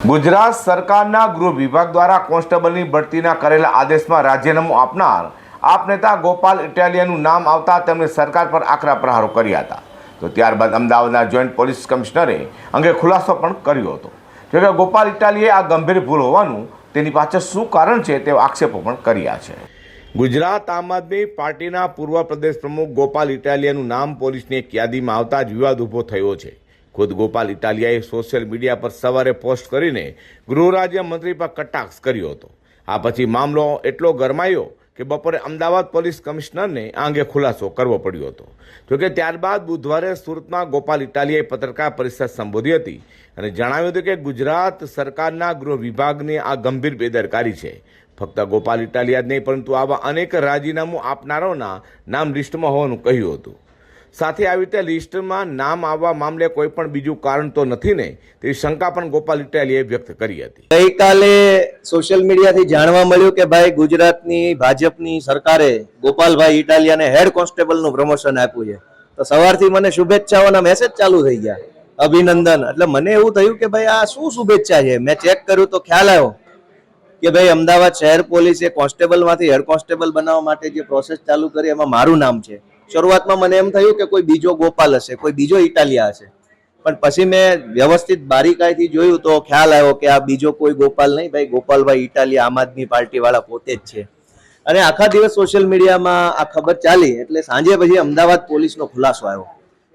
ગુજરાત સરકારના ગૃહ વિભાગ દ્વારા કોન્સ્ટેબલની ભરતીના કરેલા આદેશમાં રાજીનામું આપનાર આપ નેતા ગોપાલ ઇટાલિયાનું નામ આવતા તેમણે સરકાર પર આકરા પ્રહારો કર્યા હતા. તો ત્યારબાદ અમદાવાદના જોઈન્ટ પોલીસ કમિશનરે અંગે ખુલાસો પણ કર્યો હતો. જોકે ગોપાલ ઇટાલીએ આ ગંભીર ભૂલ હોવાનું તેની પાછળ શું કારણ છે તેવા આક્ષેપો પણ કર્યા છે. ગુજરાત આમ આદમી પાર્ટીના પૂર્વ પ્રદેશ પ્રમુખ ગોપાલ ઇટાલિયાનું નામ પોલીસની એક યાદીમાં આવતા જ વિવાદ ઊભો થયો છે. ખુદ ગોપાલ ઇટાલિયાએ સોશિયલ મીડિયા પર સવારે પોસ્ટ કરીને ગૃહ રાજ્ય મંત્રી પર કટાક્ષ કર્યો હતો. આ પછી મામલો એટલો ગરમાયો કે બપોરે અમદાવાદ પોલીસ કમિશનરને આ અંગે ખુલાસો કરવો પડ્યો હતો. જોકે ત્યારબાદ બુધવારે સુરતમાં ગોપાલ ઇટાલિયાએ પત્રકાર પરિષદ સંબોધી હતી અને જણાવ્યું હતું કે ગુજરાત સરકારના ગૃહ વિભાગની આ ગંભીર બેદરકારી છે. ફક્ત ગોપાલ ઇટાલિયા જ નહીં, પરંતુ આવા અનેક રાજીનામું આપનારાઓના નામ લિસ્ટમાં હોવાનું કહ્યું હતું. સાથે આવી રીતે લિસ્ટમાં નામ આવવા મામલે કોઈ પણ બીજું કારણ તો નથી ને, તેવી શંકા પણ ગોપાલ ઇટાલીએ વ્યક્ત કરી હતી. ગઈકાલે સોશિયલ મીડિયાથી જાણવા મળ્યું કે ભાઈ ગુજરાતની ભાજપની સરકારે ગોપાલભાઈ ઇટાલિયાને હેડ કોન્સ્ટેબલનું પ્રમોશન આપ્યું છે. તો સવારથી મને શુભેચ્છાઓના મેસેજ ચાલુ થઈ ગયા. અભિનંદન. એટલે મને એવું થયું કે ભાઈ આ શું શુભેચ્છા છે? મેં ચેક કર્યું તો ખ્યાલ આવ્યો કે ભાઈ અમદાવાદ શહેર પોલીસે કોન્સ્ટેબલમાંથી હેડ કોન્સ્ટેબલ બનાવવા માટે જે પ્રોસેસ ચાલુ કરી, એમાં મારું નામ છે. શરૂઆતમાં મને એમ થયું કે કોઈ બીજો ગોપાલ હશે, કોઈ બીજો ઇટાલિયા હશે. પણ પછી મેં વ્યવસ્થિત બારીકાઈથી જોયું તો ખ્યાલ આવ્યો કે આ બીજો કોઈ ગોપાલ નહીં, ભાઈ, ગોપાલભાઈ ઇટાલિયા આમ આદમી પાર્ટી વાળા પોતે જ છે. અને આખા દિવસ સોશિયલ મીડિયામાં આ ખબર ચાલી, એટલે સાંજે પછી અમદાવાદ પોલીસનો ખુલાસો આવ્યો.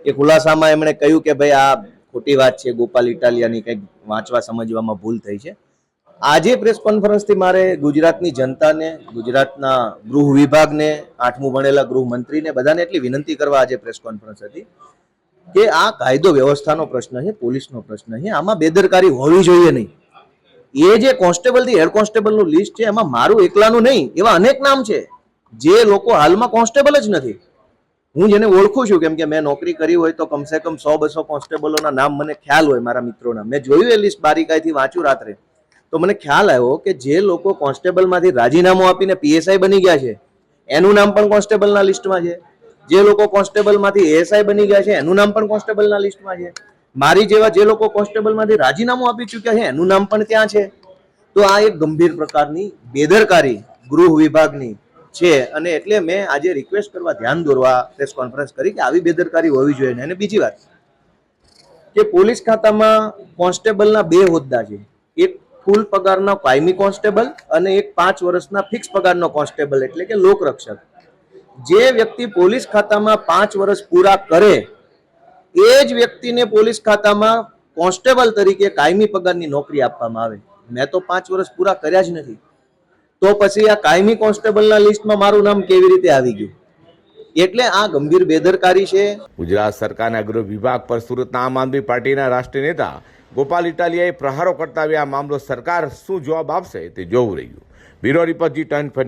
એ ખુલાસામાં એમણે કહ્યું કે ભાઈ, આ ખોટી વાત છે, ગોપાલ ઇટાલિયાની કંઈક વાંચવા સમજવામાં ભૂલ થઈ છે. આજે પ્રેસ કોન્ફરન્સથી મારે ગુજરાતની જનતાને, ગુજરાતના ગૃહ વિભાગને, આઠમું ભણેલા ગૃહમંત્રીને બધાને એટલી વિનંતી કરવા આજે પ્રેસ કોન્ફરન્સ હતી કે આ કાયદો વ્યવસ્થાનો પ્રશ્ન છે, પોલીસનો પ્રશ્ન છે, આમાં બેદરકારી હોવી જોઈએ નહીં. એ જે કોન્સ્ટેબલથી હેડ કોન્સ્ટેબલનું લિસ્ટ છે, એમાં મારું એકલાનું નહીં, એવા અનેક નામ છે. જે લોકો હાલમાં કોન્સ્ટેબલ જ નથી. હું જેને ઓળખું છું, કેમ કે મેં નોકરી કરી હોય તો કમસે કમ સો બસો કોન્સ્ટેબલોના નામ મને ખ્યાલ હોય મારા મિત્રોના. મેં જોયું એ લિસ્ટ બારીકાઈથી વાંચ્યું રાત્રે. તો મને ખ્યાલ આવ્યો કે જે લોકો કોન્સ્ટેબલમાંથી રાજીનામું આપીને પીએસઆઈ બની ગયા છે, એનું નામ પણ કોન્સ્ટેબલના લિસ્ટમાં છે. જે લોકો કોન્સ્ટેબલમાંથી એએસઆઈ બની ગયા છે, એનું નામ પણ કોન્સ્ટેબલના લિસ્ટમાં છે. મારી જેવા જે લોકો કોન્સ્ટેબલમાંથી રાજીનામું આપી ચૂક્યા છે, એનું નામ પણ ત્યાં છે. તો આ એક ગંભીર પ્રકારની બેદરકારી ગૃહ વિભાગની છે અને એટલે મેં આજે રિક્વેસ્ટ કરવા ધ્યાન દોરવા પ્રેસ કોન્ફરન્સ કરી કે આવી બેદરકારી હોવી જોઈએ અને બીજી વાત, કે પોલીસ ખાતામાં કોન્સ્ટેબલના બે હોદ્દા છે. એક ફૂલ પગારના કાયમી કોન્સ્ટેબલ અને એક પાંચ વર્ષના ફિક્સ પગારનો કોન્સ્ટેબલ એટલે કે લોકરક્ષક. જે વ્યક્તિ પોલીસ ખાતામાં પાંચ વર્ષ પૂરા કરે, એ જ વ્યક્તિને પોલીસ ખાતામાં કોન્સ્ટેબલ તરીકે કાયમી પગારની નોકરી આપવામાં આવે. મેં તો પાંચ વર્ષ પૂરા કર્યા જ નથી. તો પછી આ કાયમી કોન્સ્ટેબલના લિસ્ટમાં મારું નામ કેવી રીતે આવી ગયું? એટલે આ ગંભીર બેદરકારી છે. ગુજરાત સરકારના ગૃહ વિભાગ પર સુરતના આમ આદમી પાર્ટીના રાષ્ટ્રીય નેતા ગોપાલ ઇટાલિયાએ પ્રહારો કરતા આવી આ મામલો સરકાર શું જવાબ આપશે તે જોવું રહ્યું. બ્યુરો રિપોર્ટ જી ટર્ન ફર